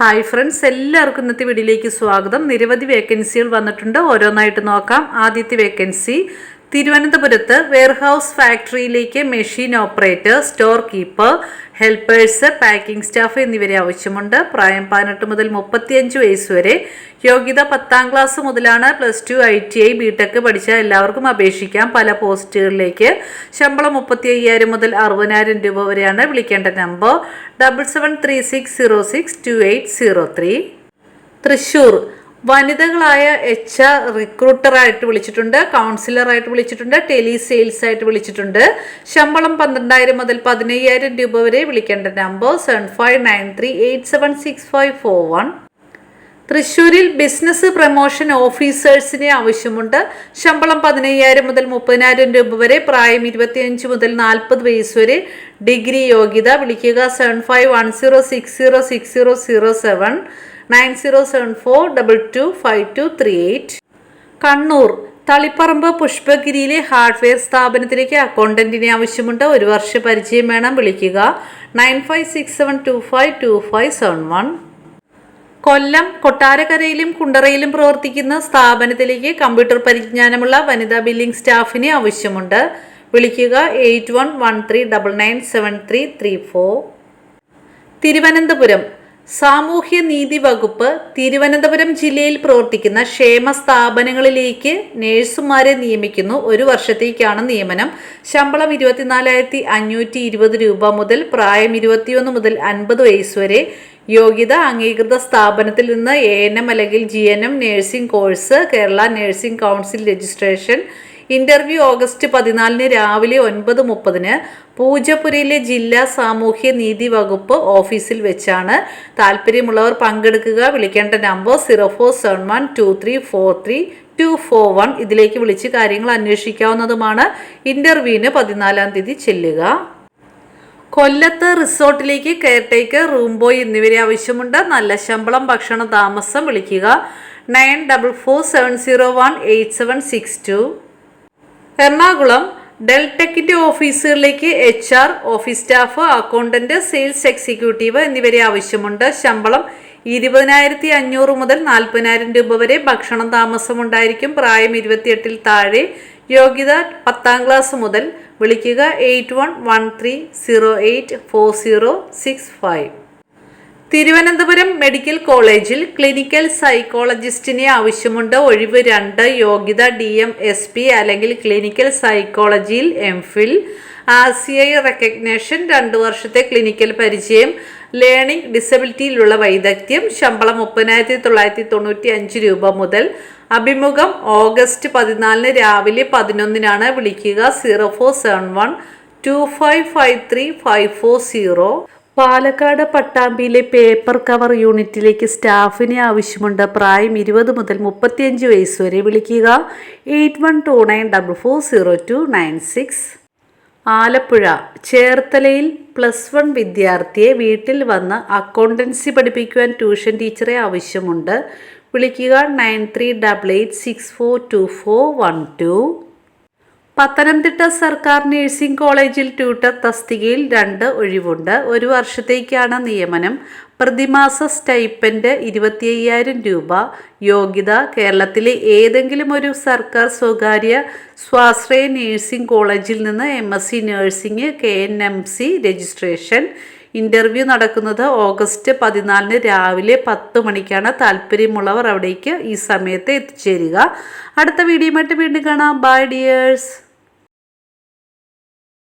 Hi friends എല്ലാവർക്കും ഇന്നത്തെ വീഡിയോയിലേക്ക് സ്വാഗതം. നിരവധി വേക്കൻസികൾ വന്നിട്ടുണ്ട്. ഓരോന്നായിട്ട് നോക്കാം. ആദ്യത്തെ വേക്കൻസി തിരുവനന്തപുരത്ത് warehouse ഫാക്ടറിയിലേക്ക് machine operator store keeper helpers packing staff എന്നിവരെ ആവശ്യമുണ്ട്. പ്രായം പതിനെട്ട് മുതൽ മുപ്പത്തിയഞ്ച് വയസ്സ് വരെ. യോഗ്യത പത്താം ക്ലാസ് മുതലാണ്. Plus two I T I BTech പഠിച്ച എല്ലാവർക്കും അപേക്ഷിക്കാം. പല പോസ്റ്റുകളിലേക്ക് ശമ്പളം മുപ്പത്തി അയ്യായിരം മുതൽ അറുപതിനായിരം രൂപ വരെയാണ് വിളിക്കേണ്ട number. Double seven three six zero six two eight zero three. Thrissur വനിതകളായ H R റിക്രൂട്ടറായിട്ട് വിളിച്ചിട്ടുണ്ട് കൗൺസിലറായിട്ട് വിളിച്ചിട്ടുണ്ട് ടെലി സെയിൽസ് ആയിട്ട് വിളിച്ചിട്ടുണ്ട്. ശമ്പളം പന്ത്രണ്ടായിരം മുതൽ പതിനയ്യായിരം രൂപ വരെ വിളിക്കേണ്ട number seven five nine three eight seven six five four one തൃശ്ശൂരിൽ ബിസിനസ് പ്രൊമോഷൻ ഓഫീസേഴ്സിനെ ആവശ്യമുണ്ട്. ശമ്പളം പതിനയ്യായിരം മുതൽ മുപ്പതിനായിരം രൂപ വരെ പ്രായം ഇരുപത്തിയഞ്ച് മുതൽ നാൽപ്പത് വയസ്സ് വരെ. ഡിഗ്രി യോഗ്യത വിളിക്കുക seven five one zero six zero six zero zero seven nine zero seven four double two five two three eight. Kannur Taliparamba പുഷ്പഗിരിയിലെ hardware സ്ഥാപനത്തിലേക്ക് അക്കൗണ്ടന്റിനെ ആവശ്യമുണ്ട്. ഒരു വർഷ പരിചയം വേണം. വിളിക്കുക. Nine five six seven two five two five seven one. Kollam കൊട്ടാരക്കരയിലും കുണ്ടറയിലും പ്രവർത്തിക്കുന്ന സ്ഥാപനത്തിലേക്ക് കമ്പ്യൂട്ടർ പരിജ്ഞാനമുള്ള വനിതാ ബില്ലിംഗ് സ്റ്റാഫിനെ ആവശ്യമുണ്ട്. വിളിക്കുക. Eight one one three double nine seven three three four. Thiruvananthapuram സാമൂഹ്യ നീതി വകുപ്പ് തിരുവനന്തപുരം ജില്ലയിൽ പ്രവർത്തിക്കുന്ന ക്ഷേമ സ്ഥാപനങ്ങളിലേക്ക് നഴ്സുമാരെ നിയമിക്കുന്നു. ഒരു വർഷത്തേക്കാണ് നിയമനം. ശമ്പളം ഇരുപത്തിനാലായിരത്തി അഞ്ഞൂറ്റി ഇരുപത് രൂപ മുതൽ പ്രായം ഇരുപത്തിയൊന്ന് മുതൽ അൻപത് വയസ്സ് വരെ. യോഗ്യത അംഗീകൃത സ്ഥാപനത്തിൽ നിന്ന് എ എൻ എം അല്ലെങ്കിൽ G N M nursing course Kerala nursing council registration interview August പതിനാലിന് രാവിലെ ഒൻപത് മുപ്പതിന് പൂജപ്പുരയിലെ ജില്ലാ സാമൂഹ്യ നീതി വകുപ്പ് ഓഫീസിൽ വെച്ചാണ്. താല്പര്യമുള്ളവർ പങ്കെടുക്കുക. വിളിക്കേണ്ട number zero four seven one two three four three two four one. ഇതിലേക്ക് വിളിച്ച് കാര്യങ്ങൾ അന്വേഷിക്കാവുന്നതുമാണ്. ഇന്റർവ്യൂവിന് പതിനാലാം തീയതി ചെല്ലുക. കൊല്ലത്ത് റിസോർട്ടിലേക്ക് കെയർടേക്കർ റൂം ബോയ് എന്നിവരെ ആവശ്യമുണ്ട്. നല്ല ശമ്പളം ഭക്ഷണ താമസം വിളിക്കുക. Nine double four seven zero one eight seven six two. Ernakulam ഡെൽടെക്കിന്റെ ഓഫീസുകളിലേക്ക് H R office staff accountant sales executive എന്നിവരെ ആവശ്യമുണ്ട്. ശമ്പളം ഇരുപതിനായിരത്തി അഞ്ഞൂറ് മുതൽ നാൽപ്പതിനായിരം രൂപ വരെ ഭക്ഷണം താമസം ഉണ്ടായിരിക്കും പ്രായം ഇരുപത്തിയെട്ടിൽ താഴെ. യോഗ്യത പത്താം ക്ലാസ് മുതൽ വിളിക്കുക eight one one three zero eight four zero six five. Thiruvananthapuram medical കോളേജിൽ ക്ലിനിക്കൽ സൈക്കോളജിസ്റ്റിനെ ആവശ്യമുണ്ട് ഒഴിവ് രണ്ട് യോഗ്യത ഡി എം എസ് പി അല്ലെങ്കിൽ ക്ലിനിക്കൽ സൈക്കോളജിയിൽ M Phil. R C I recognition രണ്ട് വർഷത്തെ ക്ലിനിക്കൽ പരിചയം. ലേണിംഗ് ഡിസബിലിറ്റിയിലുള്ള വൈദഗ്ധ്യം. ശമ്പളം മുപ്പതിനായിരത്തി തൊള്ളായിരത്തി തൊണ്ണൂറ്റി അഞ്ച് രൂപ മുതൽ. അഭിമുഖം ഓഗസ്റ്റ് പതിനാലിന് രാവിലെ പതിനൊന്നിനാണ്. വിളിക്കുക zero four seven one two five five three five four zero. Palakkad പട്ടാമ്പിയിലെ paper cover യൂണിറ്റിലേക്ക് സ്റ്റാഫിനെ ആവശ്യമുണ്ട്. പ്രായം ഇരുപത് മുതൽ മുപ്പത്തിയഞ്ച് വയസ്സ് വരെ വിളിക്കുക. Eight one two nine double four zero two nine six. Alappuzha ചേർത്തലയിൽ പ്ലസ് വൺ വിദ്യാർത്ഥിയെ വീട്ടിൽ വന്ന് അക്കൗണ്ടൻസി പഠിപ്പിക്കുവാൻ ട്യൂഷൻ ടീച്ചറെ ആവശ്യമുണ്ട്. വിളിക്കുക nine three double eight six four two four one two. Pathanamthitta സർക്കാർ നഴ്സിംഗ് കോളേജിൽ ട്യൂട്ടർ തസ്തികയിൽ രണ്ട് ഒഴിവുണ്ട്. ഒരു വർഷത്തേക്കാണ് നിയമനം. പ്രതിമാസ സ്റ്റൈപ്പൻഡ് ഇരുപത്തി അയ്യായിരം രൂപ. യോഗ്യത കേരളത്തിലെ ഏതെങ്കിലും ഒരു സർക്കാർ സ്വകാര്യ സ്വാശ്രയ നഴ്സിംഗ് കോളേജിൽ നിന്ന് M S C nursing K N M C registration. Interview നടക്കുന്നത് ഓഗസ്റ്റ് പതിനാലിന് രാവിലെ പത്ത് മണിക്കാണ്. താല്പര്യമുള്ളവർ അവിടേക്ക് ഈ സമയത്ത് എത്തിച്ചേരുക. അടുത്ത വീഡിയോയുമായിട്ട് വീണ്ടും കാണാം. By dears